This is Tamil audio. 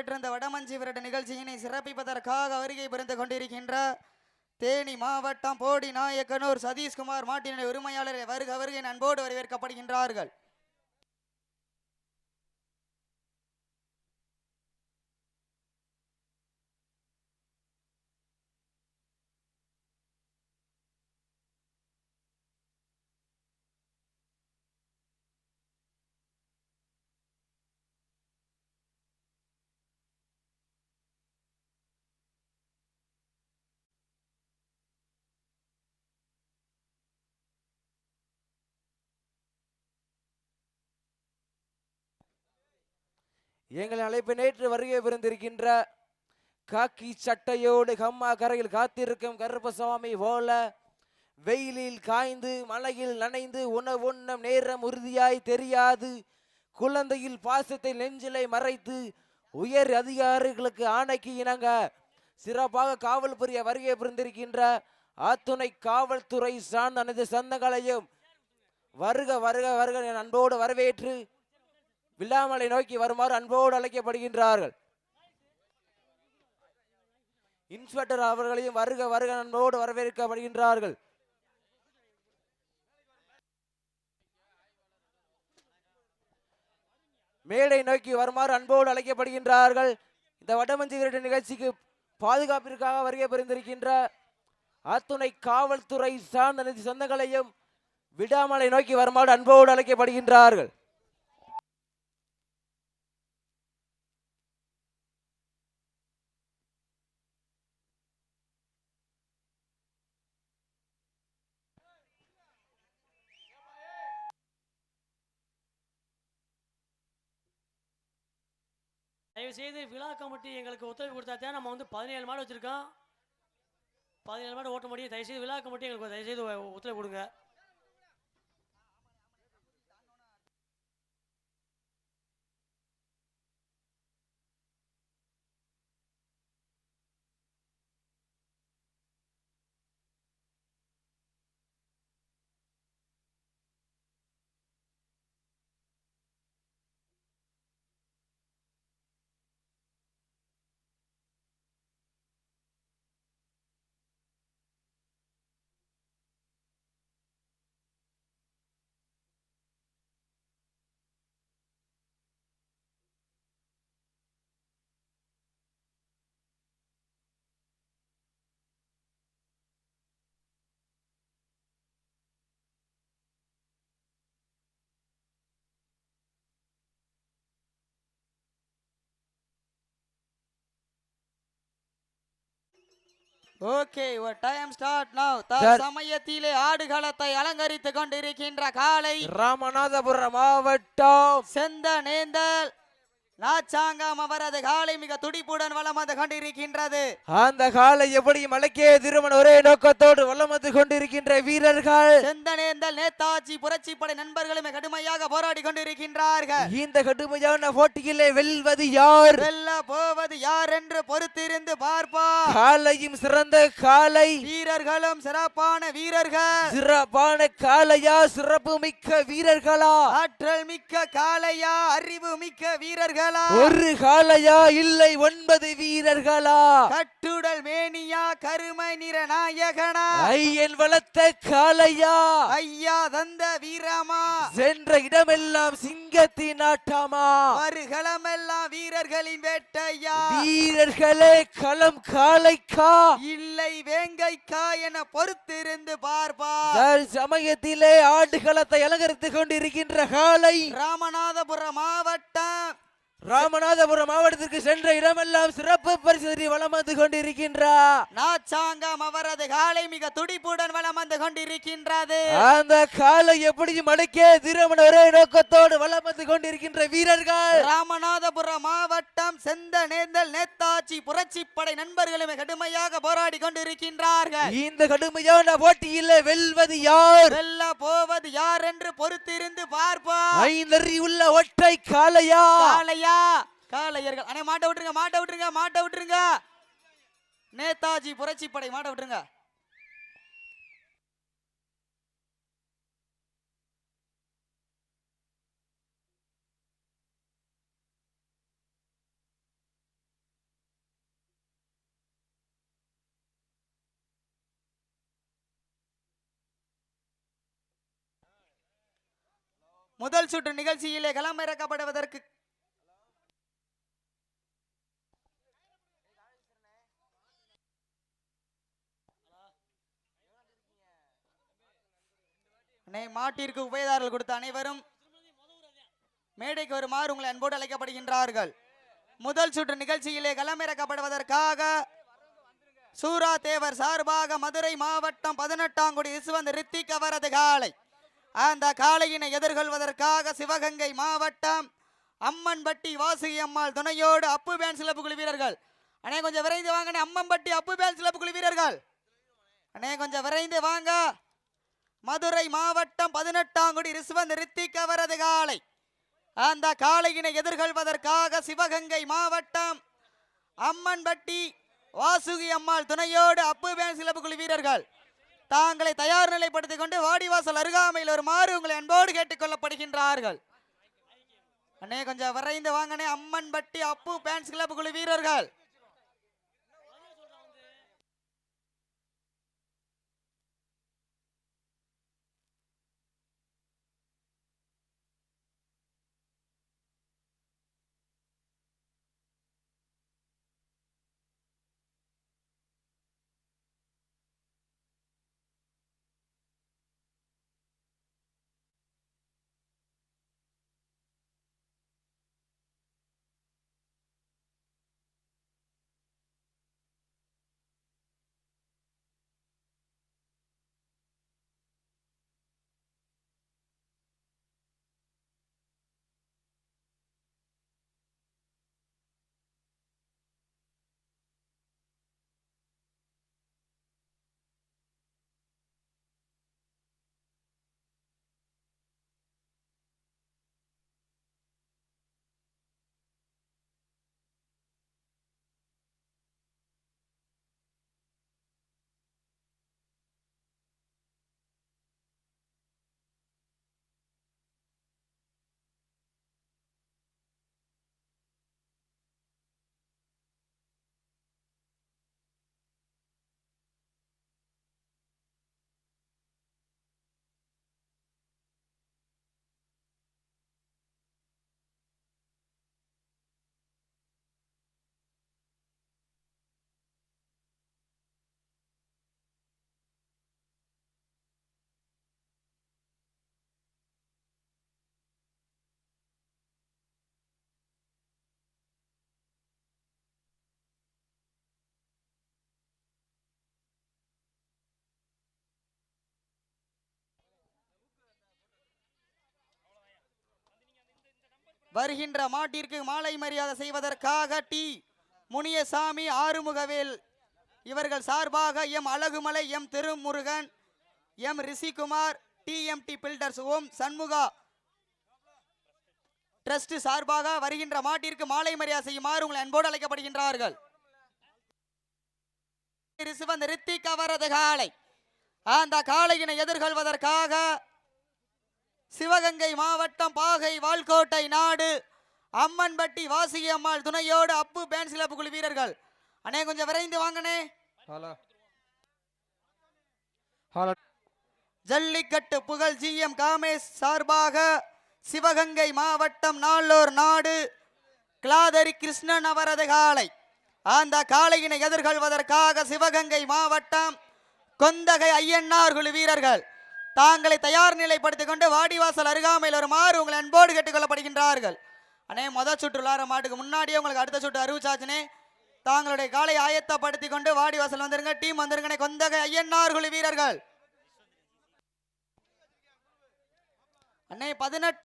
வரவேற்று இந்த வடமஞ்சி விரட்டு நிகழ்ச்சியினை சிறப்பிப்பதற்காக வருகை புரிந்து கொண்டிருக்கின்ற தேனி மாவட்டம் போடி நாயக்கனூர் சதீஷ்குமார் மாட்டினுடைய உரிமையாளரை வருக வருகை அன்போடு வரவேற்கப்படுகின்றார்கள். எங்கள் அழைப்பு நேற்று வருகை பிறந்திருக்கின்ற காக்கி சட்டையோடு கம்மா கரையில் காத்திருக்கும் கருப்பசாமி போல வெயிலில் காய்ந்து மழையில் நனைந்து உணவுண்ணம் நேரம் உறுதியாய் தெரியாது. குழந்தையில் பாசத்தை நெஞ்சிலை மறைத்து உயர் அதிகாரிகளுக்கு ஆணைக்கு இணங்க சிறப்பாக காவல் புரிய வருகை புரிந்திருக்கின்ற ஆத்துணை காவல்துறை சார்ந்த அனைத்து சந்தங்களையும் வருக வருக வருக என் அன்போடு வரவேற்று வில்லாமலை நோக்கி வருமாறு அன்போடு அழைக்கப்படுகின்றார்கள். இன்ஸ்பெக்டர் அவர்களையும் வருக வருக அன்போடு வரவேற்கப்படுகின்றார்கள். மேடை நோக்கி வருமாறு அன்போடு அழைக்கப்படுகின்றார்கள். இந்த வடமஞ்சி விரட்டு நிகழ்ச்சிக்கு பாதுகாப்பிற்காக வருகை புரிந்திருக்கின்ற அத்துணை காவல்துறை சார்ந்த சொந்தங்களையும் விடாமலை நோக்கி வருமாறு அன்போடு அழைக்கப்படுகின்றார்கள். தயவுசெய்து விழா கமிட்டி எங்களுக்கு ஒத்துழைப்பு கொடுத்தா தான் நம்ம வந்து பதினேழு மாடு வச்சுருக்கோம். பதினேழு மாடு ஓட்ட முடியும். தயவு செய்து விழா கமிட்டி எங்களுக்கு தயவுசெய்து ஒத்துழைப்பு கொடுங்க. Okay time start now. சமயத்திலே ஆடுகளத்தை அலங்கரித்துக் கொண்டிருக்கின்ற காலை ராமநாதபுரம் மாவட்டம் செந்த நேந்தல் நாச்சாங்கம் அவரது காலை மிக துடிப்புடன் வலம் வந்து கொண்டிருக்கின்றது. அந்த காலை எப்படி மலைக்கே திருமண ஒரே நோக்கத்தோடு வலம் வந்து கொண்டிருக்கின்ற வீரர்கள்? செந்தனேந்தல் நேதாஜி புரட்சிப்படை நண்பர்களுமே கடுமையாக போராடி கொண்டிருக்கின்றார்கள். இந்த கடுமையான போட்டியிலே வெல்வது யார்? வெல்ல போவது யார் என்று பொறுத்திருந்து பார்ப்போம். காலையும் சிறந்த காலை. வீரர்களும் சிறப்பான வீரர்கள். சிறப்பான காலையா சிறப்பு மிக்க வீரர்களா? ஆற்றல் மிக்க காளையா அறிவு மிக்க வீரர்களா. ஒரு காலையா இல்லை ஒன்பது வீரர்களா? கட்டுடல் மேனியா கருமை நிற நாயகனா? ஐயன் வளர்த்த காலையா ஐயா தந்த வீரமா? சென்ற இடமெல்லாம் சிங்கத்தின் ஆட்டமா? வருகளமெல்லாம் வீரர்களின் வேட்டையா? வீரர்களே களம் காலைக்கா இல்லை வேங்கைக்கா என பொறுத்திருந்து பார்ப்பா. தர் சமயத்திலே ஆடுகளத்தை அலங்கரித்துக் கொண்டிருக்கின்ற காலை ராமநாதபுரம் மாவட்டம் ராமநாதபுரம் மாவட்டத்திற்கு சென்ற இடமெல்லாம் சிறப்பு பரிசு வலம் வந்து கொண்டிருக்கின்றார் நாச்சாங்கம் அவரது காலை மிக துடிப்புடன் வலம் வந்து கொண்டிருக்கின்றது. அந்த காலை எப்படியும் அடக்கே திருமண ஒரே நோக்கத்தோடு வலம் வந்து கொண்டிருக்கின்ற வீரர்கள். ராமநாதபுரம் மாவட்டம் செந்த நேந்தல் நேதாஜி புரட்சிப்படை நண்பர்களுமே கடுமையாக போராடி கொண்டிருக்கின்றார்கள். இந்த கடுமையான போட்டியில் வெல்வது யார்? வெல்ல போவது யார் என்று பொறுத்திருந்து பார்ப்போம். ஐந்தறி உள்ள ஒற்றை காளையா இல்லையா காலையர்கள் அண்ணே மாட்ட விட்டுருங்க மாட்ட விட்டுருங்க மாட்ட விட்டுருங்க. நேதாஜி புரட்சி படை மாட்ட விட்டுருங்க. முதல் சுற்று நிகழ்ச்சியிலே களமிறக்கப்படுவதற்கு அண்ணே மாட்டிற்கு உபயதாரர்கள் கொடுத்த அனைவரும் மேடைக்கு வருமாறு உங்களை அன்போடு அழைக்கப்படுகின்றார்கள். முதல் சுற்று நிகழ்ச்சியிலே களமிறக்கப்படுவதற்காக சூரா தேவர் சார்பாக மதுரை மாவட்டம் பதினெட்டாங்குடி இசுவந்த ரித்திக் அவரது காளை அந்த காளையினை எதிர்கொள்வதற்காக சிவகங்கை மாவட்டம் அம்மன்பட்டி வாசுகி அம்மாள் துணையோடு அப்பு பேன் சிலப்பு குழு வீரர்கள். அண்ணே கொஞ்சம் விரைந்து வாங்க அம்மன்பட்டி அப்பு பேன் சிலப்பு குழு வீரர்கள். அண்ணே கொஞ்சம் விரைந்து வாங்க. மதுரை மாவட்டம் பதினெட்டாங்குடி ரிஸ்வந்த் ரித்திக் அவரது காலை அந்த காளையினை எதிர்கொள்வதற்காக சிவகங்கை மாவட்டம் அம்மன்பட்டி வாசுகி அம்மாள் துணையோடு அப்பு பேன் சிலப்பு குழு வீரர்கள் தாங்களை தயார் நிலைப்படுத்திக் கொண்டு வாடிவாசல் அருகாமையில் வருமாறு உங்களை அன்போடு கேட்டுக்கொள்ளப்படுகின்றார்கள். அண்ணே கொஞ்சம் விரைந்து வாங்கனே அம்மன்பட்டி அப்பு பேன்ஸ் கிளப் குழு வீரர்கள். வருகின்ற மாட்டிற்கு மாலை மரியாதை செய்வதற்காக டி. முனியசாமி ஆறுமுகவேல். இவர்கள் சார்பாக M. Azhagumalai M. Thirumurugan M. Rishikumar TMT builders Om Shanmuga trust சார்பாக வருகின்ற மாட்டிற்கு மாலை மரியாதை செய்யுமாறு உங்களை அன்போடு அழைக்கப்படுகின்றார்கள். சிவந்த ரித்திக் அவரது காலை. அந்த காளையினை எதிர்கொள்வதற்காக சிவகங்கை மாவட்டம் பாகை வால்கோட்டை நாடு. அம்மன்பட்டி வாசுகி அம்மாள் துணையோடு அப்பு பேன் சிலப்பு குழு வீரர்கள். அண்ணே கொஞ்சம் விரைந்து ஹலோ. ஜல்லிக்கட்டு புகழ் ஜிஎம் காமேஷ் சார்பாக சிவகங்கை மாவட்டம் நாளூர் நாடு. கிளாதரி கிருஷ்ணன் அவரது காளை. அந்த காளையினை எதிர்கொள்வதற்காக சிவகங்கை மாவட்டம் கொந்தகை ஐயன்னார் குழு வீரர்கள். தாங்களை தயார் நிலைப்படுத்திக் கொண்டு வாடிவாசல் அருகாமையில் வருமாறு உங்களை அன்போடு கேட்டுக்கொள்ளப்படுகின்றார்கள். அண்ணே மொதல் சுற்று விளாட மாட்டுக்கு முன்னாடியே உங்களுக்கு அடுத்த சுற்று அறிவிச்சாச்சுனே. தாங்களுடைய காலை ஆயத்தப்படுத்தி கொண்டு வாடிவாசல் வந்துருங்க டீம் வந்துருங்க கொந்தகை ஐயன்னார் குழு வீரர்கள். அன்னை பதினெட்டு